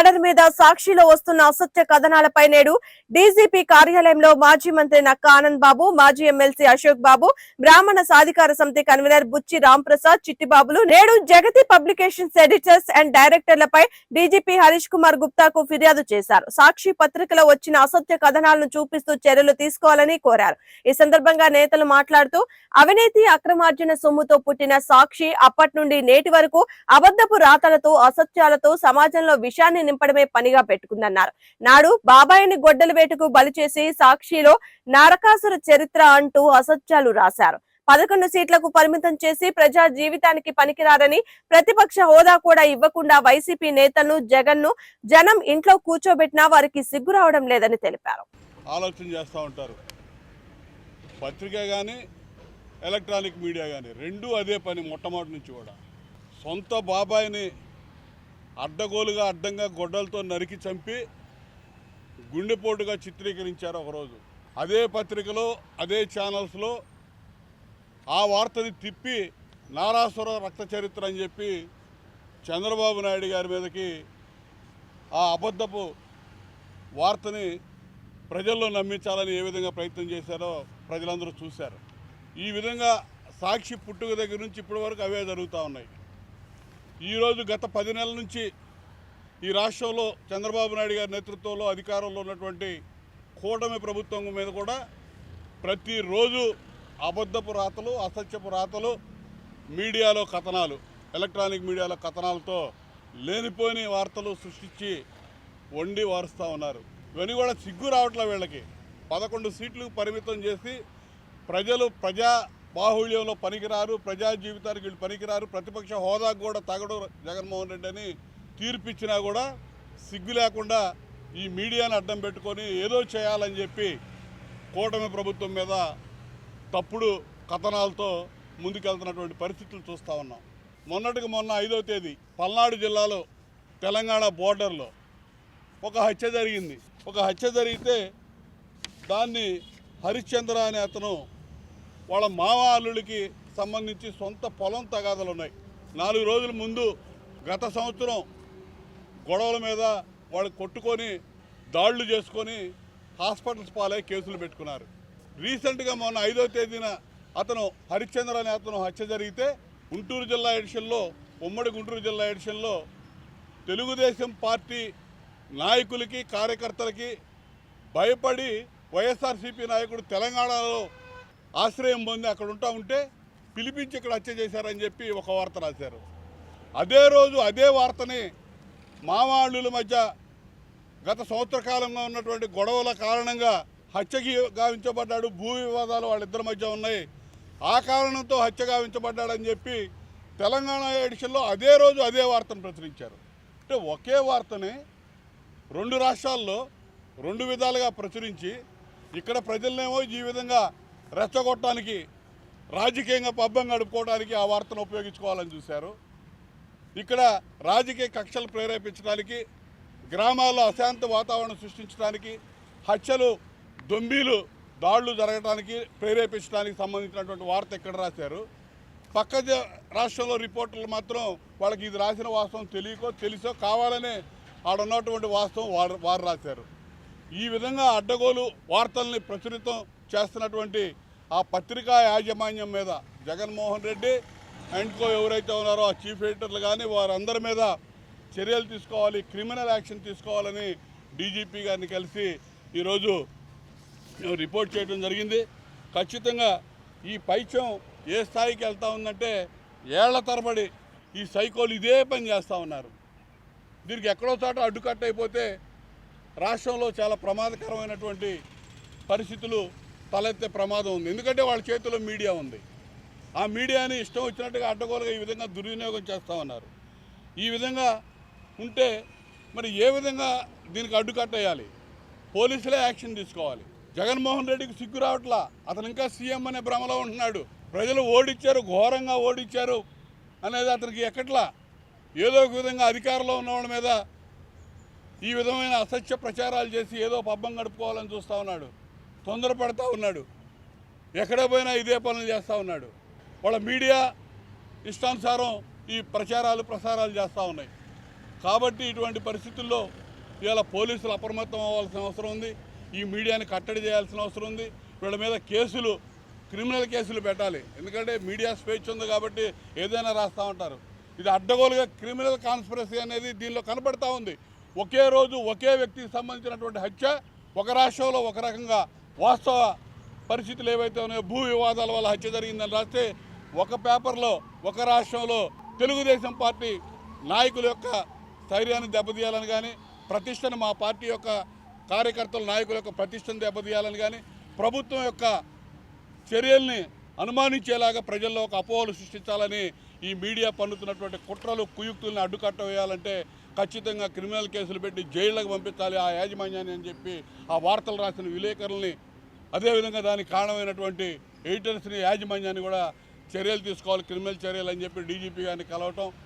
Cadre మీద సాక్షిలో వస్తున్న అసత్య కథనాలపై నేడు డీజీపీ కార్యాలయంలో మాజీ మంత్రి నక్క ఆనంద్ బాబు మాజీ ఎమ్మెల్సీ అశోక్ బాబు బ్రాహ్మణ సాధికార సమితి కన్వీనర్ బుచ్చి రాంప్రసాద్ చిట్టిబాబులు నేడు జగతి పబ్లికేషన్స్ ఎడిటర్స్ అండ్ డైరెక్టర్లపై డీజీపీ హరీష్ కుమార్ గుప్తాకు ఫిర్యాదు చేశారు. సాక్షి పత్రికలో వచ్చిన అసత్య కథనాలను చూపిస్తూ చర్యలు తీసుకోవాలని కోరారు. ఈ సందర్భంగా నేతలు మాట్లాడుతూ అవినీతి అక్రమార్జన సొమ్ముతో పుట్టిన సాక్షి అప్పటి నుండి నేటి వరకు అబద్ధపు రాతలతో అసత్యాలతో సమాజంలో విషాన్ని నింపడమే పనిగా పెట్టుకుందన్నారు. నాడు బాబాయిని గొడ్డల వేటుకు బలి చేసి సాక్షిలో నారకాసుర చరిత్ర అంటూ అసత్యాలు రాశారు. పదకొండు సీట్లకు పరిమితం చేసి ప్రజా జీవితానికి పనికిరారని ప్రతిపక్ష హోదా కూడా ఇవ్వకుండా వైసీపీ నేతలను జగన్ను జనం ఇంట్లో కూర్చోబెట్టినా వారికి సిగ్గు రావడం లేదని తెలిపారు. ఆలోచన చేస్తూ ఉంటారు. పత్రిక కానీ ఎలక్ట్రానిక్ మీడియా కానీ రెండూ అదే పని మొట్టమొదటి నుంచి కూడా. సొంత బాబాయిని అడ్డగోలుగా అడ్డంగా గొడ్డలతో నరికి చంపి గుండెపోటుగా చిత్రీకరించారు ఒకరోజు. అదే పత్రికలో అదే ఛానల్స్లో ఆ వార్తని తిప్పి నారాసుర రక్త చరిత్ర అని చెప్పి చంద్రబాబు నాయుడు గారి మీదకి ఆ అబద్ధపు వార్తని ప్రజల్లో నమ్మించాలని ఏ విధంగా ప్రయత్నం చేశారో ప్రజలందరూ చూశారు. ఈ విధంగా సాక్షి పుట్టుక దగ్గర నుంచి ఇప్పటి వరకు అవే జరుగుతూ ఉన్నాయి. ఈరోజు గత పది నెలల నుంచి ఈ రాష్ట్రంలో చంద్రబాబు నాయుడు గారి నేతృత్వంలో అధికారంలో ఉన్నటువంటి కూటమి ప్రభుత్వం మీద కూడా ప్రతిరోజు అబద్ధపు రాతలు అసత్యపు రాతలు మీడియాలో కథనాలు ఎలక్ట్రానిక్ మీడియాలో కథనాలతో లేనిపోని వార్తలు సృష్టించి వండి వారుస్తూ ఉన్నారు. ఇవన్నీ కూడా సిగ్గు రావట్లే వీళ్ళకి. పదకొండు సీట్లు పరిమితం చేసి ప్రజలు ప్రజా బాహుళ్యంలో పనికిరారు ప్రజా జీవితానికి వీళ్ళు పనికిరారు ప్రతిపక్ష హోదాకు కూడా తగడు జగన్మోహన్ రెడ్డి అని తీర్పిచ్చినా కూడా సిగ్గు లేకుండా ఈ మీడియాను అడ్డం పెట్టుకొని ఏదో చేయాలని చెప్పి కూటమి ప్రభుత్వం మీద తప్పుడు కథనాలతో ముందుకెళ్తున్నటువంటి పరిస్థితులు చూస్తూ ఉన్నాం. మొన్నటికి మొన్న ఐదో తేదీ పల్నాడు జిల్లాలో తెలంగాణ బోర్డర్లో ఒక హత్య జరిగింది. ఒక హత్య జరిగితే దాన్ని హరిశ్చంద్ర అనే అతను వాళ్ళ మావ అల్లుడికి సంబంధించి సొంత పొలం తగాదలు ఉన్నాయి. నాలుగు రోజుల ముందు గత సంవత్సరం గొడవల మీద వాళ్ళు కొట్టుకొని దాడులు చేసుకొని హాస్పిటల్స్ పాలై కేసులు పెట్టుకున్నారు. రీసెంట్గా మొన్న ఐదో తేదీన అతను హరిశ్చంద్ర అనే అతను హత్య జరిగితే గుంటూరు జిల్లా ఎడిషన్లో ఉమ్మడి గుంటూరు జిల్లా ఎడిషన్లో తెలుగుదేశం పార్టీ నాయకులకి కార్యకర్తలకి భయపడి వైఎస్ఆర్సీపీ నాయకుడు తెలంగాణలో ఆశ్రయం పొంది అక్కడ ఉంటా ఉంటే పిలిపించి ఇక్కడ హత్య చేశారని చెప్పి ఒక వార్త రాశారు. అదే రోజు అదే వార్తని మావాళ్ళుల మధ్య గత సంవత్సర కాలంగా ఉన్నటువంటి గొడవల కారణంగా హత్యకి గావించబడ్డాడు. భూ వివాదాలు వాళ్ళిద్దరి మధ్య ఉన్నాయి. ఆ కారణంతో హత్య గావించబడ్డాడని చెప్పి తెలంగాణ ఎడిషన్లో అదే రోజు అదే వార్తను ప్రచురించారు. అంటే ఒకే వార్తని రెండు రాష్ట్రాల్లో రెండు విధాలుగా ప్రచురించి ఇక్కడ ప్రజలనేమో ఈ విధంగా రెచ్చగొట్టడానికి రాజకీయంగా పబ్బం గడుపుకోవడానికి ఆ వార్తను ఉపయోగించుకోవాలని చూశారు. ఇక్కడ రాజకీయ కక్షలు ప్రేరేపించడానికి గ్రామాల్లో అశాంత వాతావరణం సృష్టించడానికి హత్యలు దొంబీలు దాడులు జరగడానికి ప్రేరేపించడానికి సంబంధించినటువంటి వార్త ఇక్కడ రాశారు. పక్క రాష్ట్రంలో రిపోర్టర్లు మాత్రం వాళ్ళకి ఇది రాసిన వాస్తవం తెలియకో తెలుసో కావాలనే ఆడున్నటువంటి వాస్తవం వారు వారు రాశారు. ఈ విధంగా అడ్డగోలు వార్తల్ని ప్రచురితం చేస్తున్నటువంటి ఆ పత్రికా యాజమాన్యం మీద జగన్మోహన్ రెడ్డి అండ్ కో ఎవరైతే ఉన్నారో ఆ చీఫ్ ఎడిటర్లు కానీ వారందరి మీద చర్యలు తీసుకోవాలి క్రిమినల్ యాక్షన్ తీసుకోవాలని డీజీపీ గారిని కలిసి ఈరోజు రిపోర్ట్ చేయడం జరిగింది. ఖచ్చితంగా ఈ పైత్యం ఏ స్థాయికి వెళ్తూ ఉందంటే ఏళ్ళ తరబడి ఈ సైకోలు ఇదే పని చేస్తూ ఉన్నారు. దీనికి ఎక్కడో చోట అడ్డుకట్ట అయిపోతే రాష్ట్రంలో చాలా ప్రమాదకరమైనటువంటి పరిస్థితులు తలెత్తే ప్రమాదం ఉంది. ఎందుకంటే వాళ్ళ చేతిలో మీడియా ఉంది. ఆ మీడియాని ఇష్టం వచ్చినట్టుగా అడ్డగోలుగా ఈ విధంగా దుర్వినియోగం చేస్తూ ఉన్నారు. ఈ విధంగా ఉంటే మరి ఏ విధంగా దీనికి అడ్డుకట్టేయాలి పోలీసులే యాక్షన్ తీసుకోవాలి. జగన్మోహన్ రెడ్డికి సిగ్గు రావట్లా? అతను ఇంకా సీఎం అనే భ్రమలో ఉంటున్నాడు. ప్రజలు ఓడిచ్చారు ఘోరంగా ఓడిచ్చారు అనేది అతనికి ఎక్కట్లా? ఏదో ఒక విధంగా అధికారంలో ఉన్నవాడి మీద ఈ విధమైన అసత్య ప్రచారాలు చేసి ఏదో పబ్బం గడుపుకోవాలని చూస్తూ ఉన్నాడు. తొందరపడతా ఉన్నాడు. ఎక్కడ పోయినా ఇదే పనులు చేస్తూ ఉన్నాడు. వాళ్ళ మీడియా ఇష్టానుసారం ఈ ప్రచారాలు ప్రసారాలు చేస్తూ ఉన్నాయి. కాబట్టి ఇటువంటి పరిస్థితుల్లో ఇవాళ పోలీసులు అప్రమత్తం అవ్వాల్సిన అవసరం ఉంది. ఈ మీడియాని కట్టడి చేయాల్సిన అవసరం ఉంది. వీళ్ళ మీద కేసులు క్రిమినల్ కేసులు పెట్టాలి. ఎందుకంటే మీడియా స్వేచ్ఛ ఉంది కాబట్టి ఏదైనా రాస్తూ ఉంటారు. ఇది అడ్డగోలుగా క్రిమినల్ కాన్స్పిరసీ అనేది దీనిలో కనపడతా ఉంది. ఒకే రోజు ఒకే వ్యక్తికి సంబంధించినటువంటి హత్య ఒక రాష్ట్రంలో ఒక రకంగా వాస్తవ పరిస్థితులు ఏవైతే ఉన్నాయో భూ వివాదాల వల్ల హత్య జరిగిందని రాస్తే ఒక పేపర్లో ఒక రాష్ట్రంలో తెలుగుదేశం పార్టీ నాయకుల యొక్క స్థైర్యాన్ని దెబ్బతీయాలని కానీ ప్రతిష్టను మా పార్టీ యొక్క కార్యకర్తల నాయకుల యొక్క ప్రతిష్టను దెబ్బతీయాలని కానీ ప్రభుత్వం యొక్క చర్యల్ని అనుమానించేలాగా ప్రజల్లో ఒక అపోహలు సృష్టించాలని ఈ మీడియా పన్నుతున్నటువంటి కుట్రలు కుయుక్తుల్ని అడ్డుకట్ట వేయాలంటే ఖచ్చితంగా క్రిమినల్ కేసులు పెట్టి జైళ్ళకు పంపించాలి ఆ యాజమాన్యాన్ని అని చెప్పి ఆ వార్తలు రాసిన విలేకరుల్ని అదేవిధంగా దానికి కారణమైనటువంటి ఎడిటర్స్ని యాజమాన్యాన్ని కూడా చర్యలు తీసుకోవాలి క్రిమినల్ చర్యలు అని చెప్పి డీజీపీ గారిని కలవటం.